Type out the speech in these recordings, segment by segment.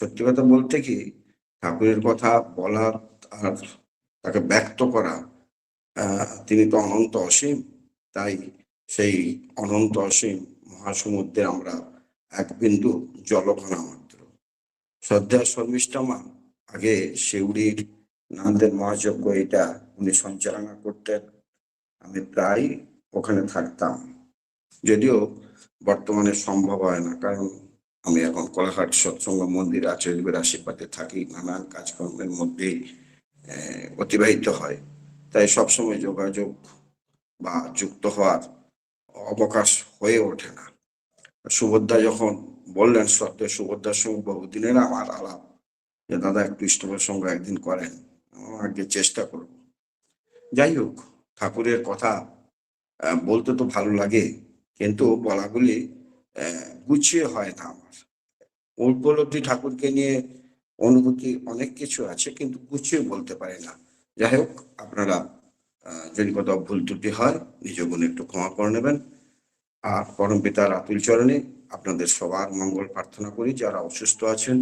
সত্যি কথা বলতে কি, ঠাকুরের কথা বলা আর তাকে ব্যক্ত করা তিনি তো অনন্ত অসীম, তাই সেই অনন্ত অসীম মহাসমুদ্রে আমরা এক বিন্দু জলকণা মাত্র শ্রদ্ধা শর্মিষ্ঠামা, আগে শিউড়ির নান্দের মহাযজ্ঞ এটা উনি সঞ্চালনা করতেন, আমি প্রায় ওখানে থাকতাম। যদিও বর্তমানে সম্ভব হয় না, কারণ আমি এখন কোলাঘাট সৎসঙ্গ মন্দির আচার্যের আশীর্বাদে থাকি, নানান কাজকর্মের মধ্যেই অতিবাহিত হয়। তাই সবসময় যোগাযোগ বা যুক্ত হওয়ার অবকাশ হয়ে ওঠে না। সুভদ্রা যখন বললেন, সত্য সুভদ্রার সঙ্গে বহুদিনের আমার আলাপ। যে দাদা একটু ইষ্টমের সঙ্গে একদিন করেন আগে চেষ্টা করব। যাই হোক, ঠাকুরের কথা বলতে তো ভালো লাগে, কিন্তু বলাগুলি গুছিয়ে হয় না আমার। উপলব্ধি ঠাকুরকে নিয়ে অনুভূতি অনেক কিছু আছে, কিন্তু গুছিয়ে বলতে পারি না। যাই হোক, আপনারা যদি কোথাও ভুল ত্রুটি হয়, নিজ গুণে একটু ক্ষমা করে নেবেন। আর পরম পিতার আতুল চরণে আপনাদের সবার মঙ্গল প্রার্থনা করি, যারা অসুস্থ আছেন,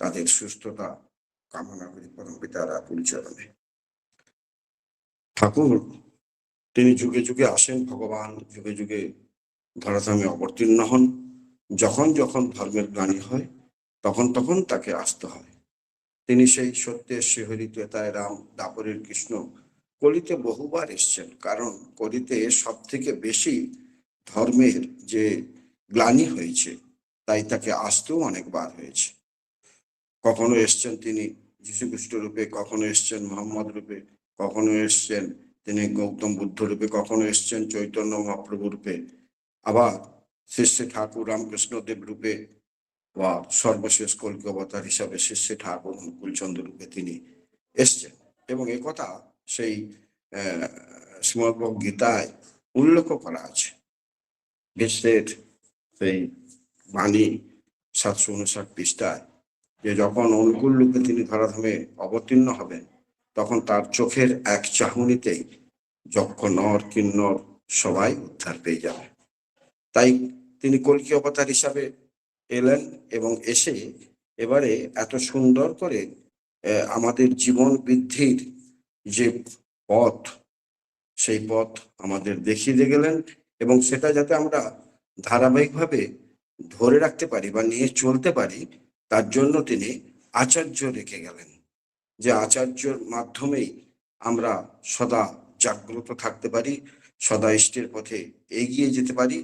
তাদের সুস্থতা কামনা করি পরম পিতার আতুল চরণে। ঠাকুর, তিনি যুগে যুগে আসেন, ভগবান যুগে যুগে ধরাধামে অবতীর্ণ হন। যখন যখন ধর্মের গ্লানি হয়, তখন তখন তাকে আসতে হয়। তিনি সেই সত্যের শিহরিত তাই রাম দাপরের কৃষ্ণ কলিতে বহুবার এসছেন। কারণ কলিতে সব থেকে বেশি ধর্মের যে গ্লানি হয়েছে, তাই তাকে আসতেও অনেকবার হয়েছে। কখনো এসছেন তিনি যীশু খ্রিস্ট রূপে, কখনো এসছেন মোহাম্মদ রূপে, কখনো এসছেন তিনি গৌতম বুদ্ধ রূপে, কখনো এসছেন চৈতন্য মহাপ্রভু রূপে। আবার শিষ্য ঠাকুর রামকৃষ্ণ দেব রূপে বা সর্বশেষ কল্কি অবতার হিসাবে শিষ্য ঠাকুর অনুকূলচন্দ্র রূপে তিনি এসছেন। এবং কথা সেই গীতায় উল্লেখ করা আছে। বিশ্বের সেই বাণী সাতশো উনষাট পৃষ্ঠায় যে যখন অনুকূল রূপে তিনি ধরাধামে অবতীর্ণ হবেন, তখন তার চোখের এক চাহনিতেই যক্ষ নর কিন্নর সবাই উদ্ধার পেয়ে যাবে। তাই তিনি কলকি অবতার হিসাবে এলেন এবং এসে এবারে এত সুন্দর করে আমাদের জীবন বৃদ্ধির যে পথ, সেই পথ আমাদের দেখিয়ে দিয়ে গেলেন এবং সেটা যাতে আমরা ধারাবাহিকভাবে ধরে রাখতে পারি বা নিয়ে চলতে পারি, তার জন্য তিনি আচার্য রেখে গেলেন। যে আচার্যর মাধ্যমেই আমরা সদা জাগ্রত থাকতে পারি, সদা ইষ্টের পথে এগিয়ে যেতে পারি।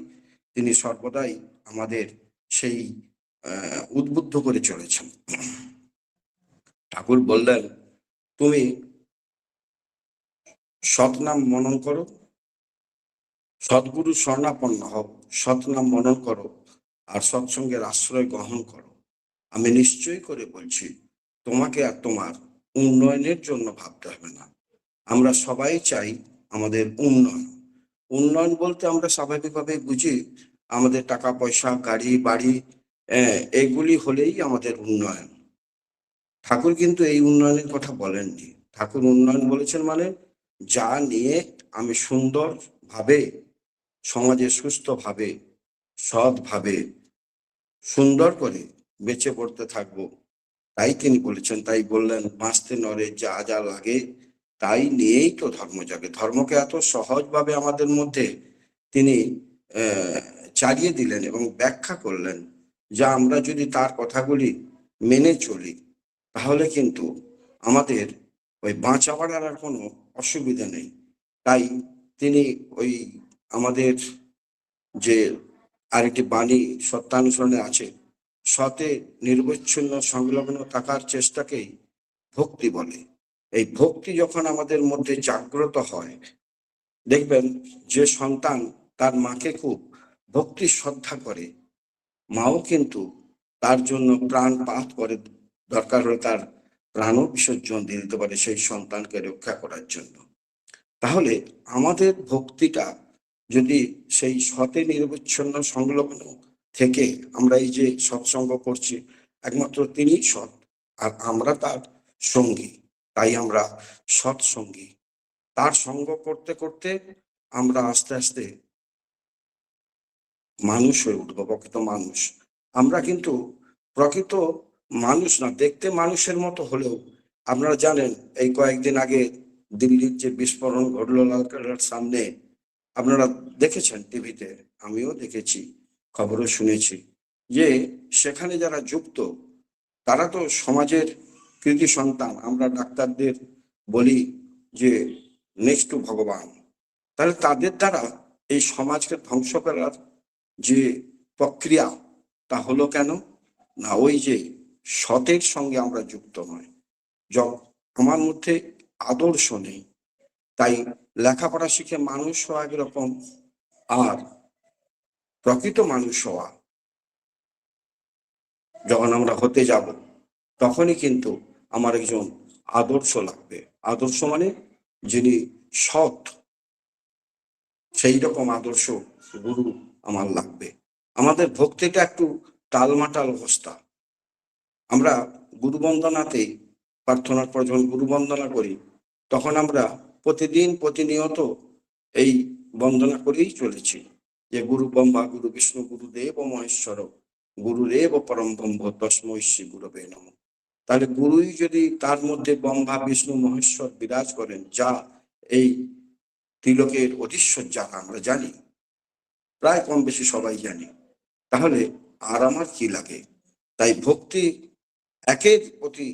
তিনি সর্বদাই আমাদের সেই উদ্বুদ্ধ করে চলেছেন। ঠাকুর বললেন, তুমি সৎনাম মনন করো, সদ্গুরু স্বর্ণাপন্ন হও, সৎনাম মনন করো আর সৎসঙ্গের আশ্রয় গ্রহণ করো। আমি নিশ্চয় করে বলছি, তোমাকে আর তোমার উন্নয়নের জন্য ভাবতে হবে না। আমরা সবাই চাই আমাদের উন্নয়ন। উন্নয়ন বলতে আমরা স্বাভাবিকভাবে বুঝি আমাদের টাকা পয়সা গাড়ি বাড়ি আহ, এগুলি হলেই আমাদের উন্নয়ন। ঠাকুর কিন্তু এই উন্নয়নের কথা বলেননি। ঠাকুর উন্নয়ন বলেছেন মানে যা নিয়ে আমি সুন্দর ভাবে সমাজে সুস্থভাবে সৎভাবে সুন্দর করে বেঁচে পড়তে থাকব। তাই তিনি বলেছেন তাই বললেন বাঁচতে নরে যা যা লাগে তাই নিয়েই তো ধর্ম জাগে। ধর্মকে এত সহজভাবে আমাদের মধ্যে তিনি চালিয়ে দিলেন এবং ব্যাখ্যা করলেন যা আমরা যদি তার কথাগুলি মেনে চলি, তাহলে কিন্তু আমাদের ওই বাঁচা বাড়ার আর কোনো অসুবিধা নেই। তাই তিনি ওই আমাদের যে আরেকটি বাণী সত্যানুসরণে আছে, সতে নির্বচ্ছিন্ন সংলগ্ন থাকার চেষ্টাকেই ভক্তি বলে। এই ভক্তি যখন আমাদের মধ্যে জাগ্রত হয়, দেখবেন যে সন্তান তার মাকে খুব ভক্তি শ্রদ্ধা করে, মাও কিন্তু তার জন্য প্রাণ পাত করে, দরকার হলে তার প্রাণও বিসর্জন দিয়ে দিতে পারে সেই সন্তানকে রক্ষা করার জন্য। তাহলে আমাদের ভক্তিটা যদি সেই সতে নিরবচ্ছিন্ন সংলগ্ন থেকে আমরা এই যে সৎসঙ্গ করছি, একমাত্র তিনি সৎ, আর আমরা তার সঙ্গী। তাই আমরা সৎসঙ্গী। তার সঙ্গ করতে করতে আমরা আস্তে আস্তে মানুষ হয়ে উঠবো, প্রকৃত মানুষ। আমরা কিন্তু প্রকৃত মানুষ না, দেখতে মানুষের মতো হলেও আপনারা জানেন, এই কয়েকদিন আগে দিল্লির যে বিস্ফোরণ ঘটলো লালকেল্লার সামনে, আপনারা দেখেছেন টিভিতে, আমিও দেখেছি, খবরও শুনেছি যে সেখানে যারা যুক্ত, তারা তো সমাজের কৃতি সন্তান, আমরা ডাক্তারদের বলি যে নেক্সট ভগবান। তাহলে তাদের দ্বারা এই সমাজকে ধ্বংস করার যে প্রক্রিয়া, তা হলো কেন? না, ওই যে সতের সঙ্গে আমরা যুক্ত নয়। আমার মধ্যে আদর্শ নেই। তাই লেখাপড়া শিখে মানুষ হওয়া একরকম আর প্রকৃত মানুষ হওয়া, যখন আমরা হতে যাব, তখনই কিন্তু আমার একজন আদর্শ লাগবে। আদর্শ মানে যিনি সৎ সেই রকম আদর্শ গুরু আমার লাগবে। আমাদের ভক্তিটা একটু টালমাটাল অবস্থা। আমরা গুরু বন্দনাতে প্রার্থনার পর যখন গুরু বন্দনা করি, তখন আমরা প্রতিদিন প্রতিনিয়ত এই বন্দনা করেই চলেছি। যে গুরু ব্রহ্মা, গুরু বিষ্ণু গুরুদেব মহেশ্বর গুরুরেব পরম ব্রহ্ম, তস্মৈ শ্রী গুরবে নম। তাহলে গুরুই যদি তার মধ্যে ব্রহ্মা, বিষ্ণু, মহেশ্বর বিরাজ করেন, যা এই তিলকের অধীশ্বর যা আমরা জানি। প্রায় কম বেশি সবাই জানি। তাহলে আর আমার কি লাগে? তাই ভক্তি একের প্রতি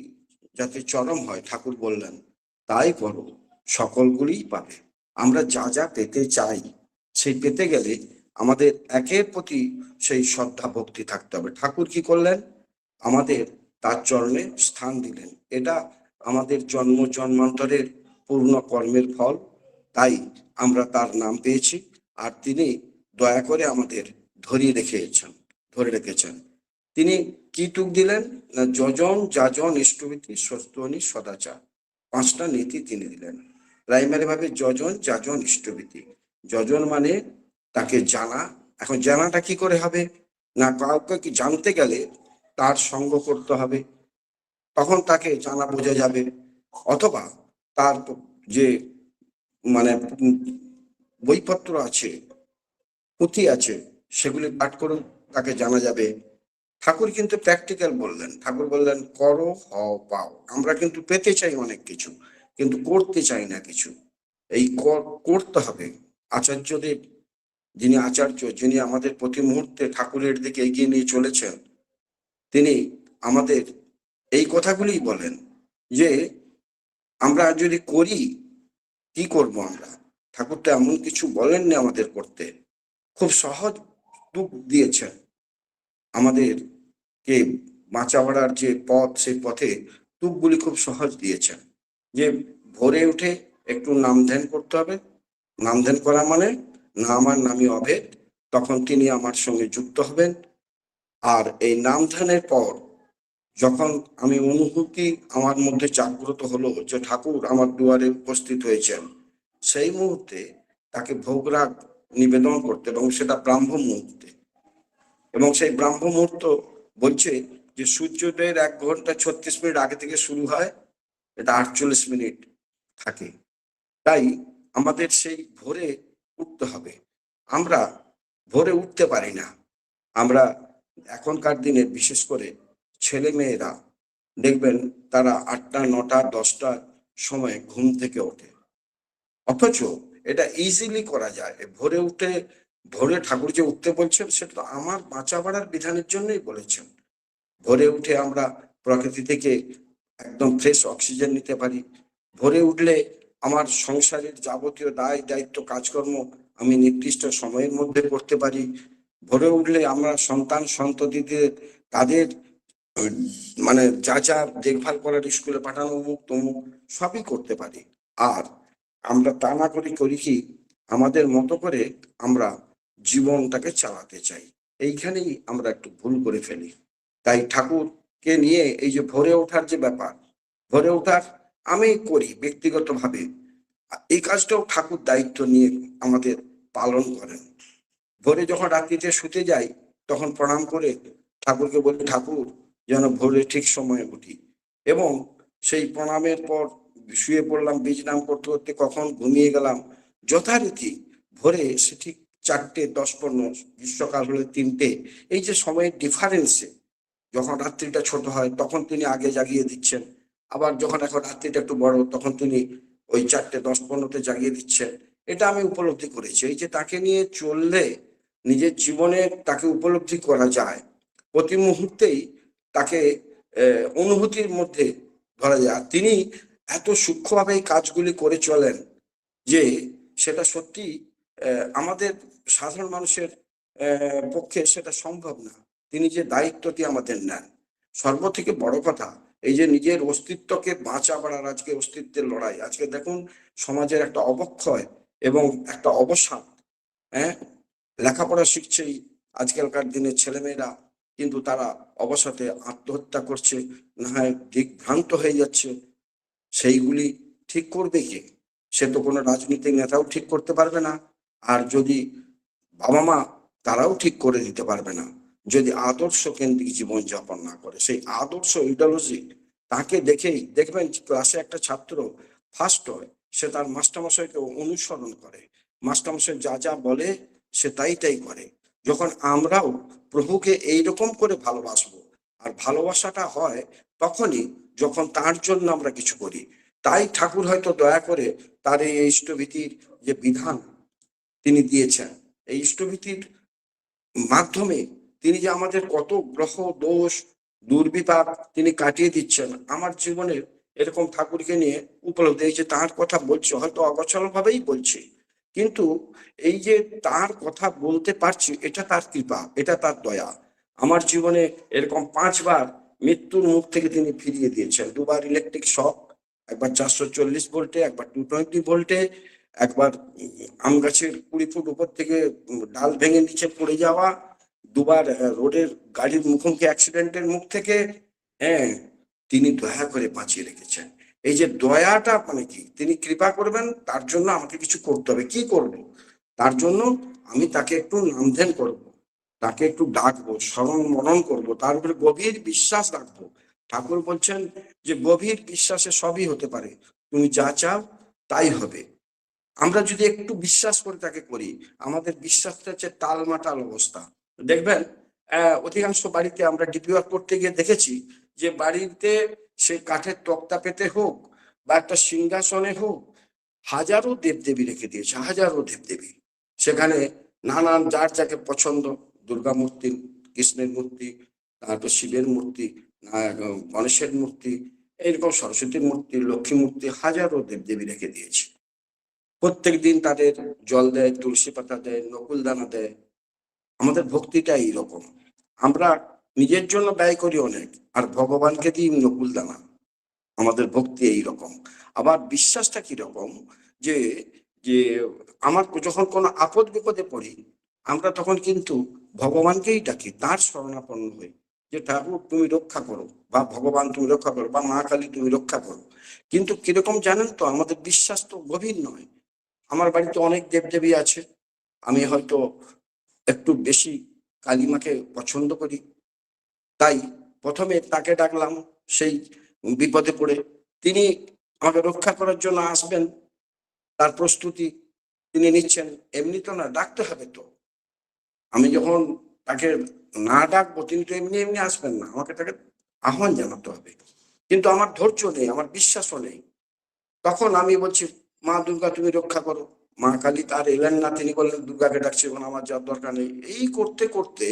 যাতে চরম হয়, ঠাকুর বললেন, তাই করো, সকলগুলিই পাবে। আমরা যা যা পেতে চাই, সেই পেতে গেলে আমাদের একের প্রতি সেই শ্রদ্ধা, ভক্তি থাকতে হবে। ঠাকুর কি করলেন? আমাদের তার চরণে স্থান দিলেন। এটা আমাদের জন্ম জন্মান্তরের পূর্ণ কর্মের ফল, তাই আমরা তার নাম পেয়েছি আর তিনি দয়া করে আমাদের ধরিয়ে রেখেছেন ধরে রেখেছেন। তিনি কি টুক দিলেন? না, যজন যাজন ইষ্টভীতি সস্তনি সদাচার। পাঁচটা নীতি তিনি দিলেন। প্রাইমারি ভাবে যজন যাজন ইষ্টভীতি যজন মানে তাকে জানা। এখন জানাটা কি করে হবে? না, কাউকে কি জানতে গেলে তার সঙ্গ করতে হবে। তখন তাকে জানা বোঝা যাবে। অথবা তার যে মানে বইপত্র আছে, পুঁথি আছে, সেগুলি পাঠ করুন, তাকে জানা যাবে। ঠাকুর কিন্তু প্র্যাকটিক্যাল বললেন। ঠাকুর বললেন, করো, হও, পাও। আমরা কিন্তু পেতে চাই অনেক কিছু, কিন্তু করতে চাই না কিছু। এই কর- করতে হবে। আচার্যদেব যিনি আচার্য, যিনি আমাদের প্রতি মুহূর্তে ঠাকুরের দিকে এগিয়ে নিয়ে চলেছেন তিনি আমাদের এই কথাগুলিই বলেন যে, আমরা যদি করি, কি করব আমরা? ঠাকুর তো এমন কিছু বলেননি আমাদের করতে। খুব সহজ দুঃখ দিয়েছেন আমাদের কে বাঁচাবাড়ার যে পথ, সেই পথে তুকগুলি খুব সহজ দিয়েছেন যে, ভোরে উঠে একটু নাম ধ্যান করতে হবে। নাম ধ্যান করা মানে না আমার নামই অভেদ। তখন তিনি আমার সঙ্গে যুক্ত হবেন। আর এই নাম ধ্যানের পর যখন আমি অনুভূতি আমার মধ্যে জাগ্রত হলো যে ঠাকুর আমার দুয়ারে উপস্থিত হয়েছেন, সেই মুহূর্তে তাকে ভোগরাগ নিবেদন করতে এবং সেটা ব্রাহ্ম মুহূর্তে। এবং সেই ব্রাহ্ম মুহূর্ত বলছে যে সূর্যোদয়ের এক ঘণ্টা ছত্রিশ মিনিট আগে থেকে শুরু হয়, এটা আটচল্লিশ মিনিট থাকে। তাই আমাদের সেই ভোরে উঠতে হবে। আমরা ভোরে উঠতে পারি না। আমরা এখনকার দিনে বিশেষ করে ছেলে মেয়েরা দেখবেন তারা আটটা, নটা দশটার সময় ঘুম থেকে ওঠে। অথচ এটা ইজিলি করা যায়। ভোরে উঠে, ভোরে ঠাকুর যে উঠতে বলছেন, সেটা তো আমার বাঁচা বাড়ার বিধানের জন্যই বলেছেন। ভোরে উঠে আমরা প্রকৃতি থেকে একদম ফ্রেশ অক্সিজেন নিতে পারি। ভোরে উঠলে আমার সংসারের যাবতীয় দায়, দায়িত্ব, কাজকর্ম আমি নির্দিষ্ট সময়ের মধ্যে করতে পারি। ভোরে উঠলে আমরা সন্তান সন্ততিদের, তাদের মানে যা যা দেখভাল করার স্কুলে পাঠানো অমুক তমুক সবই করতে পারি। আর আমরা তা না করি করি কি, আমাদের মতো করে আমরা জীবনটাকে চালাতে চাই। এইখানেই আমরা একটু ভুল করে ফেলি। তাই ঠাকুরকে নিয়ে এই যে ভোরে ওঠার যে ব্যাপার, ভরে ওঠার আমি করি ব্যক্তিগতভাবে। এই কাজটাও ঠাকুর দায়িত্ব নিয়ে আমাদের পালন করেন। ভোরে যখন রাত্রিতে শুতে যাই, তখন প্রণাম করে ঠাকুরকে বলি, ঠাকুর, যেন ভোরে ঠিক সময়ে উঠি। এবং সেই প্রণামের পর শুয়ে পড়লাম, বীজ নাম করতে করতে কখন ঘুমিয়ে গেলাম। যথারীতি ভোরে সে ঠিক চারটে, দশ পনেরো, গ্রীষ্মকাল হলে তিনটে, এই যে সময়ের ডিফারেন্সে যখন রাত্রিটা ছোট হয়, তখন তিনি আগে জাগিয়ে দিচ্ছেন। আবার যখন এখন রাত্রিটা একটু বড়, তখন তিনি ওই চারটে, দশ পনেরোতে জাগিয়ে দিচ্ছেন। এটা আমি উপলব্ধি করেছি। এই যে তাকে নিয়ে চললে নিজের জীবনে তাকে উপলব্ধি করা যায়। প্রতি মুহূর্তেই তাকে অনুভূতির মধ্যে ধরা যায়। তিনি এত সূক্ষ্মভাবে এই কাজগুলি করে চলেন যে সেটা সত্যি আমাদের সাধারণ মানুষের পক্ষে সেটা সম্ভব না। তিনি যে দায়িত্বটি আমাদের নেন। সর্ব থেকে বড় কথা, এই যে নিজের অস্তিত্বকে বাঁচা বাড়ার আজকে অস্তিত্বের লড়াই। আজকে দেখুন, সমাজের একটা অবক্ষয় এবং একটা অবসাদ হ্যাঁ? লেখাপড়া শিখছেই আজকালকার দিনের ছেলেমেয়েরা, কিন্তু তারা অবসাদে আত্মহত্যা করছে, না হয় দিকভ্রান্ত হয়ে যাচ্ছে। সেইগুলি ঠিক করবে কে? সে তো কোনো রাজনৈতিক নেতাও ঠিক করতে পারবে না। আর যদি বাবা মা তারাও ঠিক করে দিতে পারবে না, যদি আদর্শ কেন্দ্রিক জীবনযাপন না করে, সেই আদর্শ ইডিওলজি তাকে দেখেই দেখবেন ক্লাসে একটা ছাত্র ফার্স্ট হয়, সে তার মাস্টারমশাইকে অনুসরণ করে। মাস্টারমশাই যা যা বলে সে তাই তাই করে। যখন আমরাও প্রভুকে এইরকম করে ভালোবাসবো আর ভালোবাসাটা হয় তখনই যখন তার জন্য আমরা কিছু করি। তাই ঠাকুর হয়তো দয়া করে তার এই ইষ্টভীতির যে বিধান তিনি দিয়েছেন, এই ইষ্টভীতির মাধ্যমে তিনি যে আমাদের কত গ্রহ, দোষ, দুর্বিপাক তিনি কাটিয়ে দিচ্ছেন, আমার জীবনের এরকম ঠাকুরকে নিয়ে উপলব্ধি যে তার কথা বলছি, হয়তো অগোচর ভাবেই বলছি। কিন্তু এই যে তার কথা বলতে পারছি, এটা তার কৃপা, এটা তার দয়া। আমার জীবনে এরকম পাঁচবার মৃত্যুর মুখ থেকে তিনি ফিরিয়ে দিয়েছেন। দুবার ইলেকট্রিক শক একবার চারশো চল্লিশ ভোল্টে একবার টু টোয়েন্টি ভোল্টে একবার আম গাছের কুড়ি ফুট উপর থেকে ডাল ভেঙে নিচে পড়ে যাওয়া, দুবার রোডের গাড়ির মুখোমুখি অ্যাক্সিডেন্টের মুখ থেকে হ্যাঁ তিনি দয়া করে বাঁচিয়ে রেখেছেন। এই যে দয়াটা মানে কি? তিনি কৃপা করবেন, তার জন্য আমাকে কিছু করতে হবে। কি করব? তার জন্য আমি তাকে একটু নামধেন করব, তাকে একটু ডাকবো, স্মরণ মনন করব, তার উপরে গভীর বিশ্বাস রাখব। ঠাকুর বলছেন যে, গভীর বিশ্বাসে সবই হতে পারে। তুমি যা চাও তাই হবে। আমরা যদি একটু বিশ্বাস করে তাকে করি, আমাদের বিশ্বাসটা হচ্ছে টালমাটাল অবস্থা। দেখবেন অধিকাংশ বাড়িতে আমরা ডিপিওয়ার করতে গিয়ে দেখেছি যে, বাড়িতে সে কাঠের তক্তা পেতে হোক বা একটা সিংহাসনে হোক, হাজারো দেবদেবী রেখে দিয়েছে, হাজারো দেবদেবী। সেখানে নানান যার যাকে পছন্দ, দুর্গা মূর্তি, কৃষ্ণের মূর্তি, তারপর শিবের মূর্তি গণেশের মূর্তি এইরকম সরস্বতীর মূর্তি, লক্ষ্মী মূর্তি হাজারো দেবদেবী রেখে দিয়েছে। প্রত্যেক দিন তাদের জল দেয়, তুলসী পাতা দেয়, নকুল দানা দেয়। আমাদের ভক্তিটা এইরকম আমরা নিজের জন্য ব্যয় করি অনেক, আর ভগবানকে দিই নকুল দানা। আমাদের ভক্তি এই রকম। আবার বিশ্বাসটা কি রকম? যে যে আমার যখন কোনো আপদ বিপদে পড়ি, আমরা তখন কিন্তু ভগবানকেই ডাকি, তার শরণাপন্ন হই। যে, ঠাকুর, তুমি রক্ষা করো, বা ভগবান তুমি রক্ষা করো, বা মা কালী তুমি রক্ষা করো। কিন্তু কীরকম জানেন তো, আমাদের বিশ্বাস তো গভীর নয়। আমার বাড়িতে অনেক দেবদেবী আছে। আমি হয়তো একটু বেশি কালিমাকে পছন্দ করি। তাই প্রথমে তাকে ডাকলাম, সেই বিপদে পড়ে। তিনি আমাকে রক্ষা করার জন্য আসবেন, তার প্রস্তুতি তিনি নিচ্ছেন। এমনি তো না, ডাকতে হবে তো। আমি যখন তাকে না ডাকবো, তিনি তো এমনি এমনি আসবেন না। আমাকে তাকে আহ্বান জানাতে হবে। কিন্তু আমার ধৈর্য নেই, আমার বিশ্বাসও নেই। তখন আমি বলছি, মা দুর্গা, তুমি রক্ষা করো। মা কালী তার এলেন না, তিনি বললেন, দুর্গাকে ডাকছে এখন আমার যাওয়ার দরকার নেই। এই করতে করতে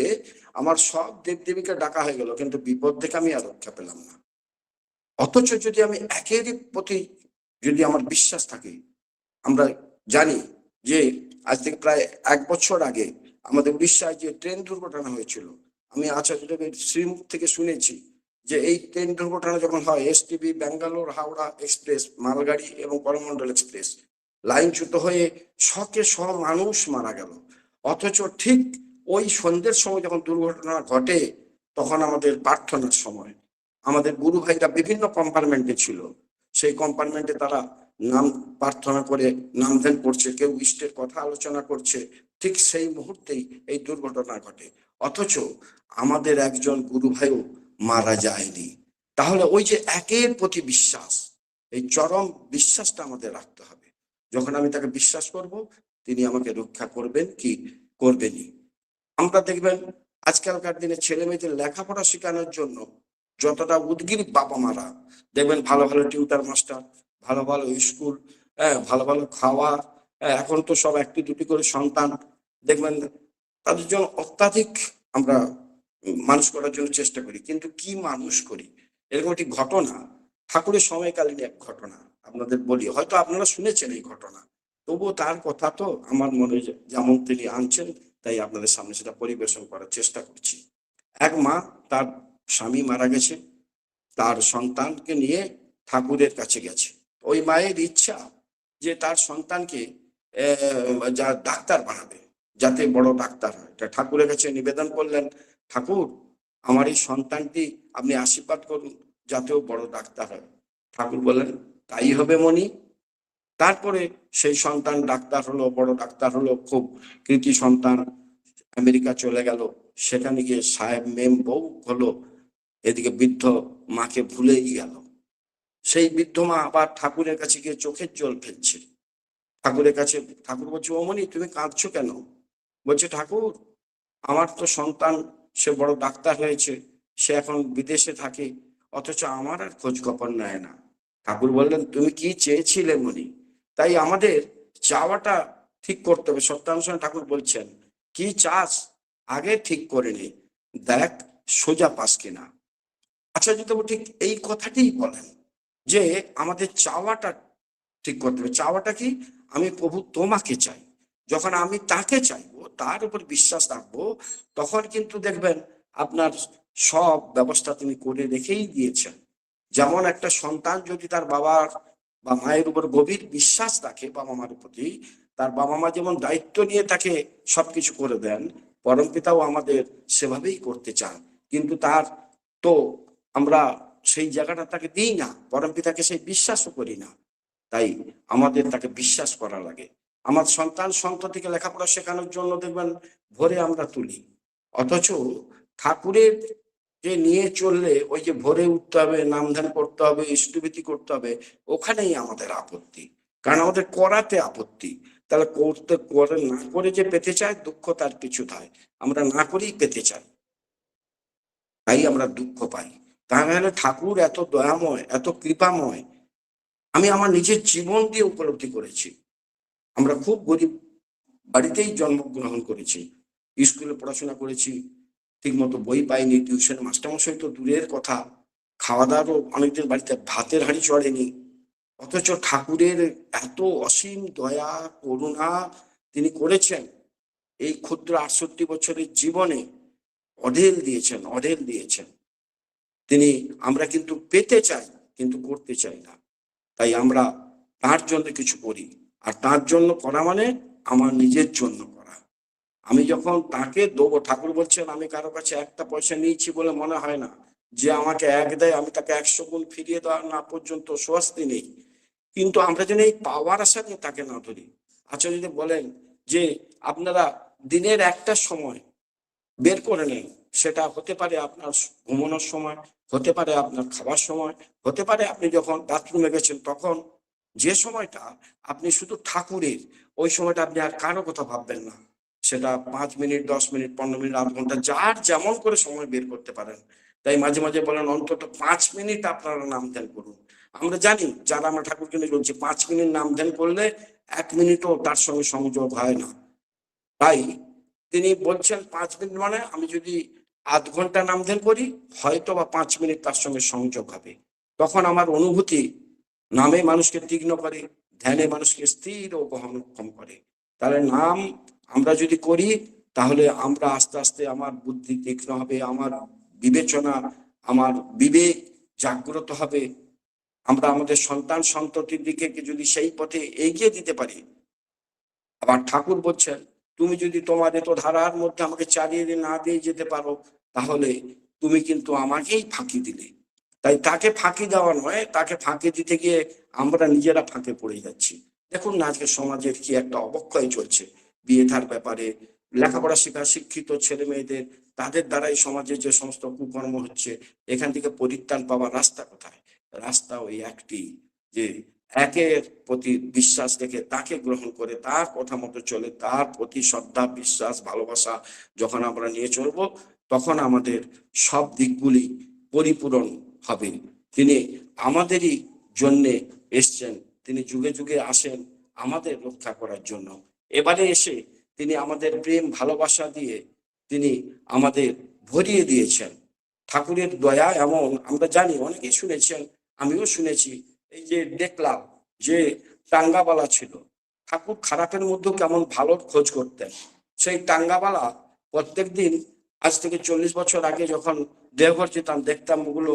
আমার সব দেবদেবীকে ডাকা হয়ে গেল, কিন্তু বিপদ থেকে আমি আর রক্ষা পেলাম না। অথচ যদি আমি একেরই প্রতি যদি আমার বিশ্বাস থাকে, আমরা জানি যে আজ থেকে প্রায় এক বছর আগে আমাদের উড়িষ্যায় যে ট্রেন দুর্ঘটনা হয়েছিল, আমি আচার্যদেবের শ্রীমুখ থেকে শুনেছি যে এই ট্রেন দুর্ঘটনা যখন হয় এসটিবি ব্যাঙ্গালোর হাওড়া এক্সপ্রেস মালগাড়ি এবং করমন্ডল এক্সপ্রেস লাইনচ্যুত হয়ে শকে শ মানুষ মারা গেল। অথচ ঠিক ওই সন্ধ্যের সময় যখন দুর্ঘটনা ঘটে, তখন আমাদের প্রার্থনার সময়। আমাদের গুরু ভাইরা বিভিন্ন কম্পার্টমেন্টে ছিল। সেই কম্পার্টমেন্টে তারা নাম প্রার্থনা করে নাম ধ্যান করছে, কেউ ইষ্টের কথা আলোচনা করছে। ঠিক সেই মুহূর্তেই এই দুর্ঘটনা ঘটে। অথচ আমাদের একজন গুরু ভাইও মারা যায়নি। তাহলে ওই যে একের প্রতি বিশ্বাস, এই চরম বিশ্বাসটা আমাদের রাখতে হবে। যখন আমি তাকে বিশ্বাস করব তিনি আমাকে রক্ষা করবেন কি করবেনই। আমরা দেখবেন আজকালকার দিনে ছেলে মেয়েদের লেখাপড়া শেখানোর জন্য যতটা উদ্গির বাবা মারা দেখবেন ভালো ভালো টিউটার মাস্টার ভালো ভালো স্কুল হ্যাঁ ভালো ভালো খাওয়া হ্যাঁ, এখন তো সব একটি দুটি করে সন্তান দেখবেন তাদের জন্য অত্যাধিক আমরা মানুষ করার জন্য চেষ্টা করি। কিন্তু কি মানুষ করি? এরকম একটি ঘটনা ঠাকুরের সময়কালীন এক ঘটনা আপনাদের বলি। হয়তো আপনারা শুনেছেন এই ঘটনা। তবুও তার কথা তো আমার মনে যেমন তিনি আনছেন, তাই আপনাদের সামনে সেটা পরিবেশন করার চেষ্টা করছি। এক মা, তার স্বামী মারা গেছে। তার সন্তানকে নিয়ে ঠাকুরের কাছে গেছে। ওই মায়ের ইচ্ছা যে তার সন্তানকে যা ডাক্তার বানাবে, যাতে বড় ডাক্তার হয়। তা ঠাকুরের কাছে নিবেদন করলেন, ঠাকুর, আমার এই সন্তানটি আপনি আশীর্বাদ করুন। যাতেও বড় ডাক্তার হয়। ঠাকুর বলেন, তাই হবে মনি তারপরে সেই সন্তান ডাক্তার হলো, বড় ডাক্তার হলো, খুব কৃতি সন্তান, আমেরিকা চলে গেল। সেখানে গিয়ে সাহেব মেম বউ হলো, এদিকে বৃদ্ধ মাকে ভুলেই গেল। সেই বৃদ্ধ মা আবার ঠাকুরের কাছে গিয়ে চোখের জল ফেলছে। ঠাকুরের কাছে, ঠাকুর বলছে ওমনি তুমি কাঁদছো কেন? বলছে, ঠাকুর, আমার তো সন্তান, সে বড় ডাক্তার হয়েছে, সে এখন বিদেশে থাকে অথচ আমার আর খোঁজ খবর নেয় না। ঠাকুর বললেন, তুমি কি চেয়েছিলে মনি তাই আমাদের চাওয়াটা ঠিক করতে হবে। সত্যানুসরণ ঠাকুর বলছেন, কি চাস আগে ঠিক করে নে, দেখ সোজা পাস কিনা? আচার্য দেব ঠিক এই কথাটিই বলেন যে, আমাদের চাওয়াটা ঠিক করতে হবে। চাওয়াটা কি? আমি প্রভু তোমাকে চাই। যখন আমি তাকে চাইব, তার উপর বিশ্বাস রাখব, তখন কিন্তু দেখবেন আপনার সব ব্যবস্থা তিনি করে রেখেই দিয়েছেন। যেমন একটা সন্তান যদি তার বাবার বা মায়ের উপর গভীর বিশ্বাস রাখে বাবা মার প্রতি, তার বাবা মা যেমন দায়িত্ব নিয়ে তাকে সবকিছু করে দেন, পরম পিতাও আমাদের সেভাবেই করতে চান। কিন্তু তার তো আমরা সেই জায়গাটা তাকে দিই না, পরম পিতাকে সেই বিশ্বাসও করি না। তাই আমাদের তাকে বিশ্বাস করা লাগে। আমার সন্তান সন্ততিকে লেখাপড়া শেখানোর জন্য দেখবেন ভোরে আমরা তুলি। অথচ ঠাকুরের যে নিয়ে চললে ওই যে ভোরে উঠতে হবে নামধান করতে হবে ইষ্টভীতি করতে হবে, ওখানেই আমাদের আপত্তি। কারণ আমাদের করাতে আপত্তি। তাহলে করতে করে না করে যে পেতে চায়, দুঃখ তার কিছু থাকে আমরা না করেই পেতে চাই। তাই আমরা দুঃখ পাই। তাহলে ঠাকুর এত দয়াময়, এত কৃপাময়। আমি আমার নিজের জীবন দিয়ে উপলব্ধি করেছি। আমরা খুব গরিব বাড়িতেই জন্মগ্রহণ করেছি। স্কুলে পড়াশোনা করেছি। ঠিকমতো বই পাইনি, টিউশন মাস্টারমশাই তো দূরের কথা। খাওয়া দাওয়ারও অনেকদিন বাড়িতে, ভাতের হাঁড়ি চড়েনি। অথচ ঠাকুরের এত অসীম দয়া, করুণা তিনি করেছেন। এই ক্ষুদ্র আটষট্টি বছরের জীবনে অঢেল দিয়েছেন অঢেল দিয়েছেন। তিনি আমরা কিন্তু পেতে চাই, কিন্তু করতে চাই না। তাই আমরা তার জন্য কিছু করি। আর তার জন্য করা মানে আমার নিজের জন্য আমি যখন তাকে দেবো, ঠাকুর বলছেন, আমি কারও কাছে একটা পয়সা নিয়েছি বলে মনে হয় না। যে আমাকে এক দেয়, আমি তাকে একশো গুণ ফিরিয়ে দেওয়া না পর্যন্ত স্বস্তি নেই। কিন্তু আমরা যেন এই পাওয়ার আশা নিয়ে তাকে না ধরি। আচ্ছা যদি বলেন যে আপনারা দিনের একটা সময় বের করে নেন, সেটা হতে পারে আপনার ঘুমানোর সময়, হতে পারে আপনার খাবার সময়, হতে পারে আপনি যখন বাথরুমে গেছেন, তখন যে সময়টা আপনি শুধু ঠাকুরের, ওই সময়টা আপনি আর কারও কথা ভাববেন না। সেটা পাঁচ মিনিট, দশ মিনিট, পনেরো মিনিট, আধ ঘণ্টা, যার যেমন করে সময় বের করতে পারেন। তাই মাঝে মাঝে বলেন, অন্তত পাঁচ মিনিট আপনারা নাম ধ্যান করুন। আমরা জানি, যারা আমরা ঠাকুরকে নিয়ে বলছি, পাঁচ মিনিট নাম ধ্যান করলে এক মিনিটও তার সঙ্গে সংযোগ হয় না। তাই তিনি বলছেন, পাঁচ মিনিট মানে আমি যদি আধ ঘণ্টা নাম ধ্যান করি, হয়তো বা পাঁচ মিনিট তার সঙ্গে সংযোগ হবে। তখন আমার অনুভূতি নামে মানুষকে তীক্ষ্ণ করে, ধ্যানে মানুষকে স্থির ও গহনক্ষম করে। তাহলে নাম আমরা যদি করি, তাহলে আমরা আস্তে আস্তে আমার বুদ্ধি তীক্ষ্ণ হবে, আমার বিবেচনা, আমার বিবেক জাগ্রত হবে। আমরা আমাদের সন্তান সন্ততির দিকে যদি সেই পথে এগিয়ে দিতে পারি? আবার ঠাকুর বলছেন, তুমি যদি তোমার এত ধারার মধ্যে আমাকে চালিয়ে না দিয়ে যেতে পারো, তাহলে তুমি কিন্তু আমাকেই ফাঁকি দিলে। তাই তাকে ফাঁকি দেওয়া নয়, তাকে ফাঁকি দিতে গিয়ে আমরা নিজেরা ফাঁকে পড়ে যাচ্ছি। দেখুন না, আজকে সমাজের কি একটা অবক্ষয় চলছে। বিয়ে থার ব্যাপারে লেখাপড়া শেখা শিক্ষিত ছেলে মেয়েদের তাদের দ্বারাই সমাজে যে সমস্ত কুকর্ম হচ্ছে এখান থেকে পরিত্রাণ পাওয়ার রাস্তা কোথায়? রাস্তা ওই একটি যে একের প্রতি বিশ্বাস রেখে তাকে গ্রহণ করে তার কথা মতো চলে তার প্রতি শ্রদ্ধা বিশ্বাস ভালোবাসা যখন আমরা নিয়ে চলবো তখন আমাদের সব দিকগুলি পরিপূরণ হবে। তিনি আমাদেরই জন্যে এসছেন তিনি যুগে যুগে আসেন আমাদের রক্ষা করার জন্য। এবারে এসে তিনি আমাদের প্রেম, ভালোবাসা দিয়ে তিনি আমাদের ভরিয়ে দিয়েছেন। ঠাকুরের দয়া এমন, আমরা জানি, অনেকেই শুনেছেন, আমিও শুনেছি, এই যে দেখলাম যে টাঙ্গাবালা ছিল। ঠাকুর খারাপের মধ্যে কেমন ভালোর খোঁজ করতেন। সেই টাঙ্গাবালা প্রত্যেকদিন আজ থেকে চল্লিশ বছর আগে যখন দেওঘর যেতাম, দেখতাম ওগুলো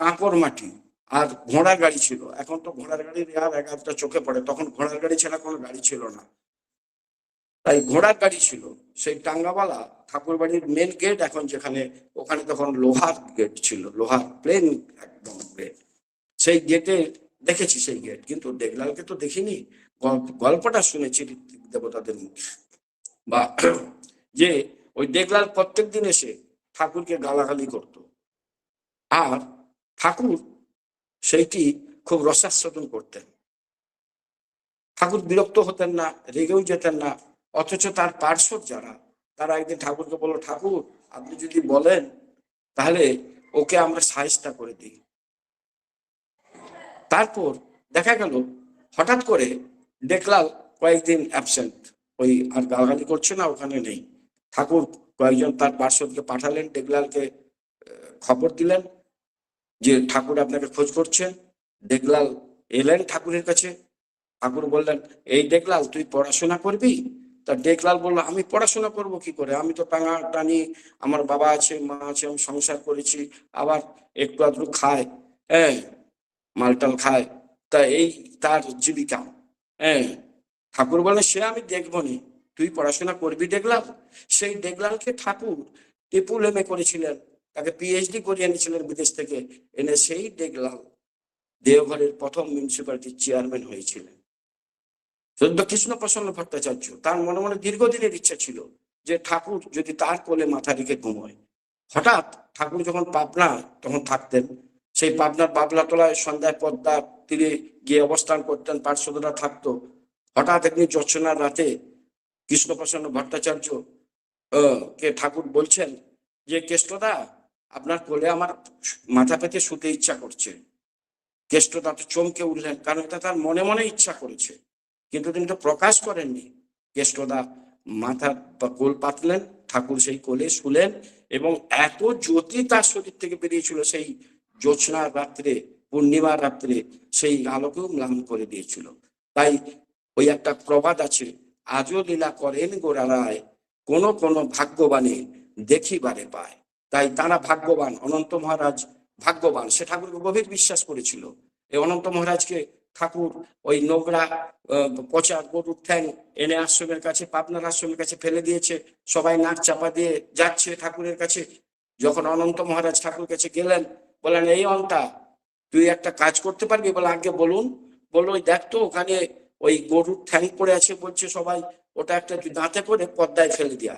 কাঁকর মাটি আর ঘোড়ার গাড়ি ছিল। এখন তো ঘোড়ার গাড়ির আর একটা চোখে পড়ে, তখন ঘোড়ার গাড়ি ছাড়া কোনো গাড়ি ছিল না। তাই ঘোড়ার গাড়ি ছিল। সেই টাঙ্গাবালা ঠাকুর বাড়ির মেন গেট এখন যেখানে, ওখানে তখন লোহার গেট ছিল, লোহার প্লেন একদম গেট সেই গেটে দেখেছি সেই গেট কিন্তু দেখলালকে তো দেখিনি। গল্প- গল্পটা শুনেছি দেবতাদের মুখে। বা যে ওই দেগলাল প্রত্যেক দিন এসে ঠাকুরকে গালাগালি করত। আর ঠাকুর সেইটি খুব রসাস্বাদন করতেন। ঠাকুর বিরক্ত হতেন না, রেগেও যেতেন না। অথচ তার পার্শ্বদ যারা তারা একদিন ঠাকুরকে বলল ঠাকুর আপনি যদি বলেন তাহলে ওকে আমরা সাহেস্তা করে দিই। তারপর দেখা গেল হঠাৎ করে দেখলাম কয়েকদিন অ্যাবসেন্ট ওই আর গালাগালি করছে না ওখানে নেই। ঠাকুর কয়েকজন তার পার্শ্বদকে পাঠালেন আহ, খবর দিলেন যে ঠাকুর আপনাকে খোঁজ করছেন দেখলাল এলেন ঠাকুরের কাছে। ঠাকুর বললেন এই দেখলাল তুই পড়াশোনা করবি? তা দেখলাল বলল, আমি পড়াশোনা করব কি করে? আমি তো টাঙা টানি, আমার বাবা আছে, মা আছে, আমি সংসার করেছি, আবার একটু আধটু খায় হ্যাঁ মালটাল খায়, তা এই তার জীবিকা হ্যাঁ ঠাকুর বলে, সে আমি দেখব নি, তুই পড়াশোনা করবি দেখলাম সেই দেখলামকে ঠাকুর টিপু লেমে করেছিলেন, তাকে পিএইচডি করিয়ে এনেছিলেন বিদেশ থেকে, এনে সেই দেখলাম দেওঘরের প্রথম মিউনিসিপ্যালিটির চেয়ারম্যান হয়েছিলেন। কৃষ্ণ প্রসন্ন ভট্টাচার্য, তার মনে মনে দীর্ঘদিনের ইচ্ছা ছিল যে ঠাকুর যদি তার কোলে মাথা রেখে ঘুমোয়। হঠাৎ ঠাকুর যখন পাবনা তখন থাকতেন, সেই পাবনার বাবলা তলায় সন্ধ্যায় পদ্মা তীরে গিয়ে অবস্থান করতেন, পার্শ্বদরা থাকতো। হঠাৎ একদিন জর্চনার রাতে কৃষ্ণপ্রসন্ন ভট্টাচার্য কে ঠাকুর বলছেন যে, কেষ্টদা, আপনার কোলে আমার মাথা পেতে শুতে ইচ্ছা করছে। কেষ্টদা তো চমকে উঠলেন, কারণ এটা তার মনে মনে ইচ্ছা করেছে। কিন্তু তিনি তো প্রকাশ করেননি। কেষ্টদা মাথা কোল পাতলেন, ঠাকুর সেই কোলে শুলেন এবং এত জ্যোতি তার শরীর থেকে বেরিয়েছিল সেই জ্যোৎস্নার রাত্রে, পূর্ণিমার রাত্রে সেই আলোকেও ম্লান করে দিয়েছিল। তাই ওই একটা প্রবাদ আছে, আজও লীলা করেন গোড়ারায় কোন কোন ভাগ্যবানে দেখিবারে পায়। তাই তারা ভাগ্যবান, অনন্ত মহারাজ ভাগ্যবান, সে ঠাকুরকে গভীর বিশ্বাস করেছিল। এই অনন্ত মহারাজকে ঠাকুর, ওই নোংরা পচা গরুর ঠ্যাং এনে আশ্রমের কাছে, পাবনার আশ্রমের কাছে ফেলে দিয়েছে। সবাই নাক চাপা দিয়ে যাচ্ছে ঠাকুরের কাছে। যখন অনন্ত মহারাজ ঠাকুর কাছে গেলেন, বললেন, এই অন্তা, তুই একটা কাজ করতে পারবি? বলে, আগে বলুন। বলল দেখ তো, ওখানে ওই গরুর ঠ্যাং পড়ে আছে, বলছে সবাই, ওটা একটা দাঁতে করে পদ্মায় ফেলে দেয়া।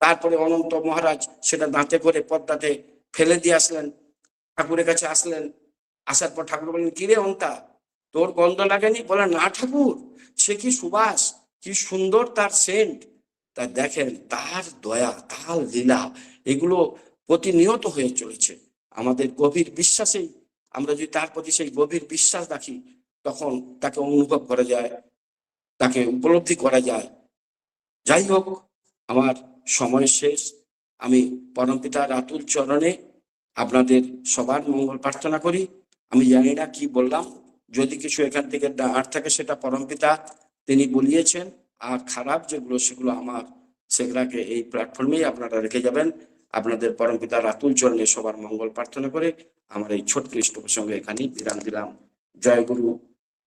তারপরে অনন্ত মহারাজ সেটা দাঁতে করে পদ্মাতে ফেলে দিয়ে আসলেন। ঠাকুরের কাছে আসলেন। আসার পর ঠাকুর বললেন কিরে অন্তা তোর গন্ধ লাগেনি বলে, না ঠাকুর, সে কি সুবাস? কি সুন্দর তার সেন্ট তা দেখেন, তার দয়া, তার লীলা, এগুলো প্রতিনিয়ত হয়ে চলেছে। আমাদের গভীর বিশ্বাসেই, আমরা যদি তার প্রতি সেই গভীর বিশ্বাস রাখি, তখন তাকে অনুভব করা যায়, তাকে উপলব্ধি করা যায়। যাই হোক, আমার সময় শেষ। আমি পরমপিতা রাতুল চরণে আপনাদের সবার মঙ্গল প্রার্থনা করি। আমি জানি না কি বললাম। যদি কিছু এখান থেকে আর থাকে, সেটা পরমপিতা তিনি বলিয়েছেন। আর খারাপ যেগুলো, সেগুলো আমার সেগুলাকে এই প্ল্যাটফর্মেই আপনারা রেখে যাবেন। আপনাদের পরমপিতা রাতুল চরণে সবার মঙ্গল প্রার্থনা করে আমার এই ছোট্ট ইষ্ট প্রসঙ্গে এখানেই বিরাম দিলাম। জয় গুরু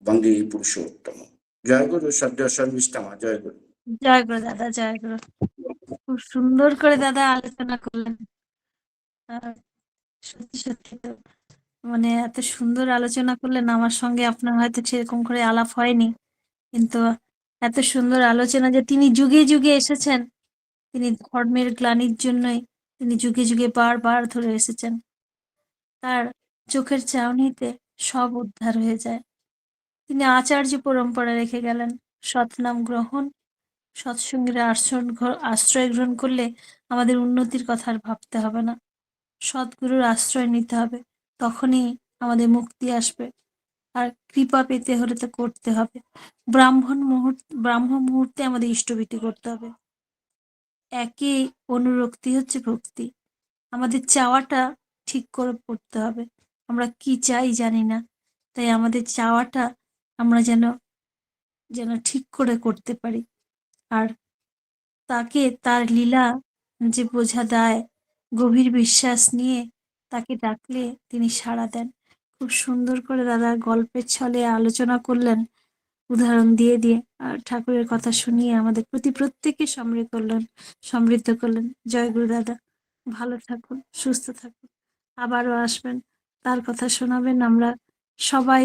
বন্দী পুরুষোত্তম। জয় গুরু সদ্য সর্বিষ্টামা, জয় গুরু। জয় গুরু দাদা, জয় গুরু। খুব সুন্দর করে দাদা আলোচনা করলেন। সত্যি সত্যি মানে এত সুন্দর আলোচনা করলেন আমার সঙ্গে। আপনার হয়তো সেরকম করে আলাপ হয়নি, কিন্তু এত সুন্দর আলোচনা যে তিনি যুগে যুগে এসেছেন। তিনি ধর্মের গ্লানির জন্যই তিনি যুগে যুগে বারবার ধরে এসেছেন। তার চোখের চাউনিতে সব উদ্ধার হয়ে যায়। তিনি আচার্য পরম্পরা রেখে গেলেন। সৎনাম গ্রহণ সৎসঙ্গের আশ্রয় আশ্রয় গ্রহণ করলে আমাদের উন্নতির কথা আর ভাবতে হবে না। সৎগুরুর আশ্রয় নিতে হবে। তখনই আমাদের মুক্তি আসবে। আর কৃপা পেতে হলে তো করতে হবে। ব্রাহ্মণ মুহূর্ত ব্রাহ্ম মুহূর্তে আমাদের ইষ্টভীতি করতে হবে। একে অনুরক্তি হচ্ছে ভক্তি। আমাদের চাওয়াটা ঠিক করে পড়তে হবে। আমরা কি চাই জানি না। তাই আমাদের চাওয়াটা আমরা যেন যেন ঠিক করে করতে পারি। আর তাকে তার লীলা যে বোঝা দেয়, গভীর বিশ্বাস নিয়ে তাকে ডাকলে তিনি সাড়া দেন। খুব সুন্দর করে দাদা গল্পের ছলে আলোচনা করলেন, উদাহরণ দিয়ে দিয়ে, আর ঠাকুরের কথা শুনিয়ে আমাদের প্রতি প্রত্যেককে সমৃদ্ধ করলেন সমৃদ্ধ করলেন। জয় গুরু দাদা, ভালো থাকুন, সুস্থ থাকুন, আবারও আসবেন, তার কথা শোনাবেন আমরা সবাই।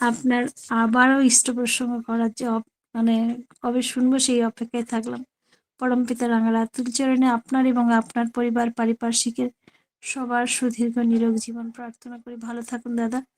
আপনার আবারও ইষ্ট প্রসঙ্গ করার যে মানে কবে শুনব সেই অপেক্ষায় থাকলাম। পরমপিতা রাঙার আতুল চরণে আপনার এবং আপনার পরিবার, পারিপার্শ্বিকের সবার সুদীর্ঘ নিরোগ জীবন প্রার্থনা করি। ভালো থাকুন দাদা।